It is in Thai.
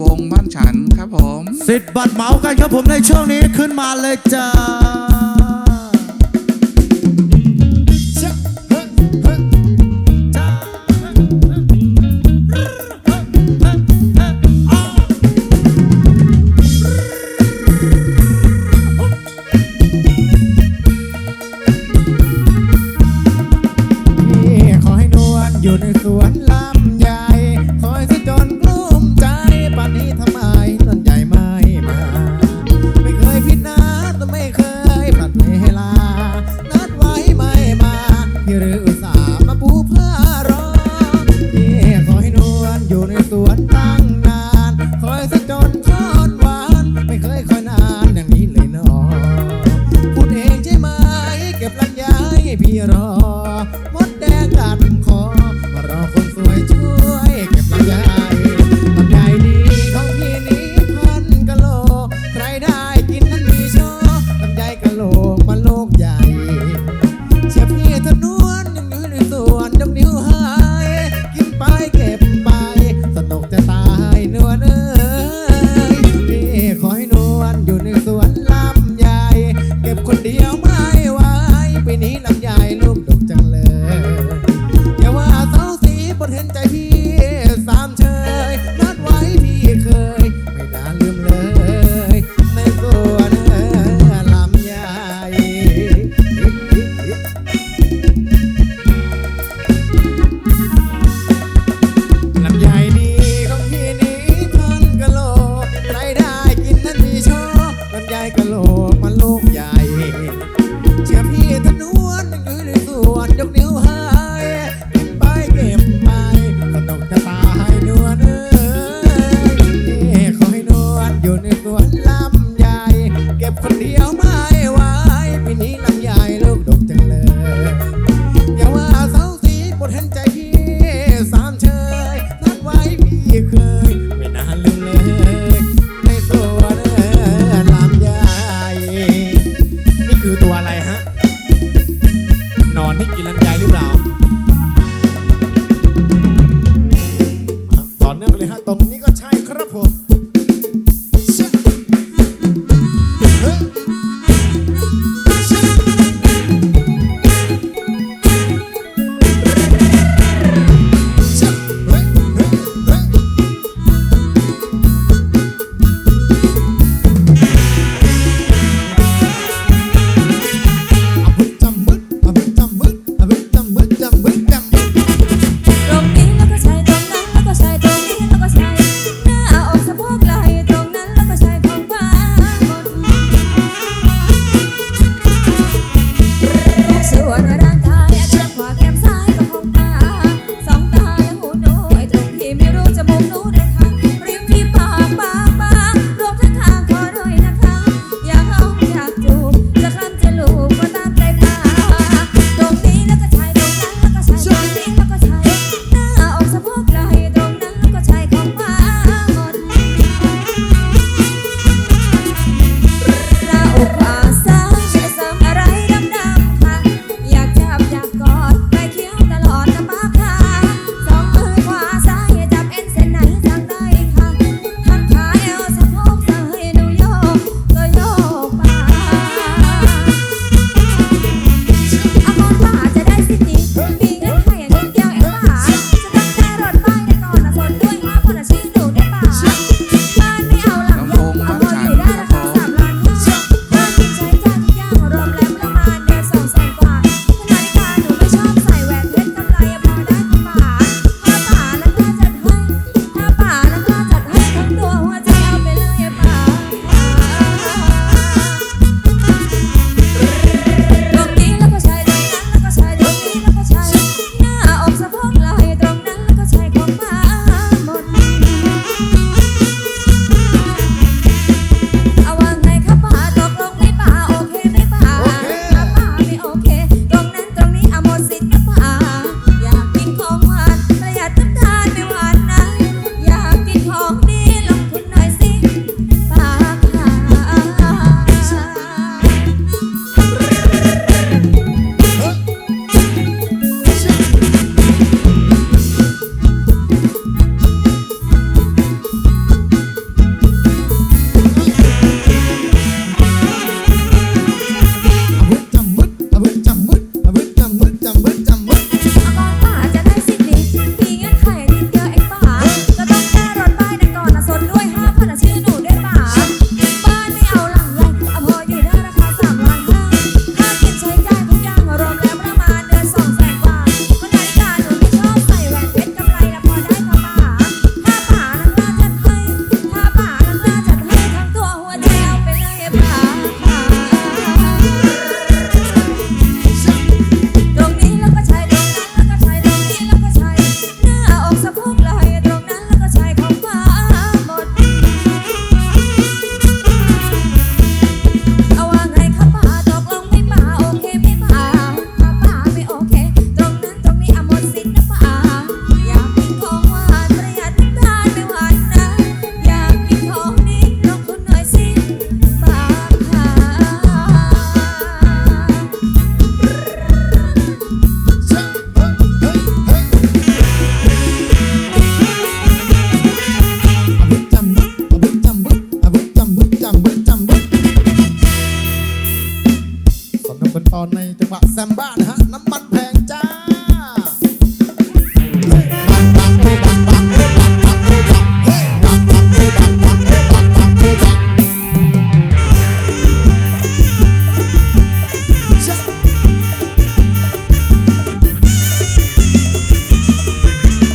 วงบ้านฉันครับผม สิทธิ์บัตรเหมากันครับผมในช่วงนี้ขึ้นมาเลยจ้า ที่หรือสาห์มาปูผ้ารอนี่คอยห้นวลอยู่ในสวนตั้งนาน คอยสักจนทอดหวาน ไม่เคยคอยนานอย่างนี้เลยนอพูดเองใช่ไหม เก็บรังย้ายให้พี่รอ พี่คอยนวลอยู่ในสวนลำใหญ่ เก็บคนเดียวไม่ไหวปนี้ลำใหญ่ลูกดกจังเลยอย่ว่าสาสีบนเห็นใจพี่สามเชยนัดไว้พี่เคย ไม่นานลืมเลย Oh. บ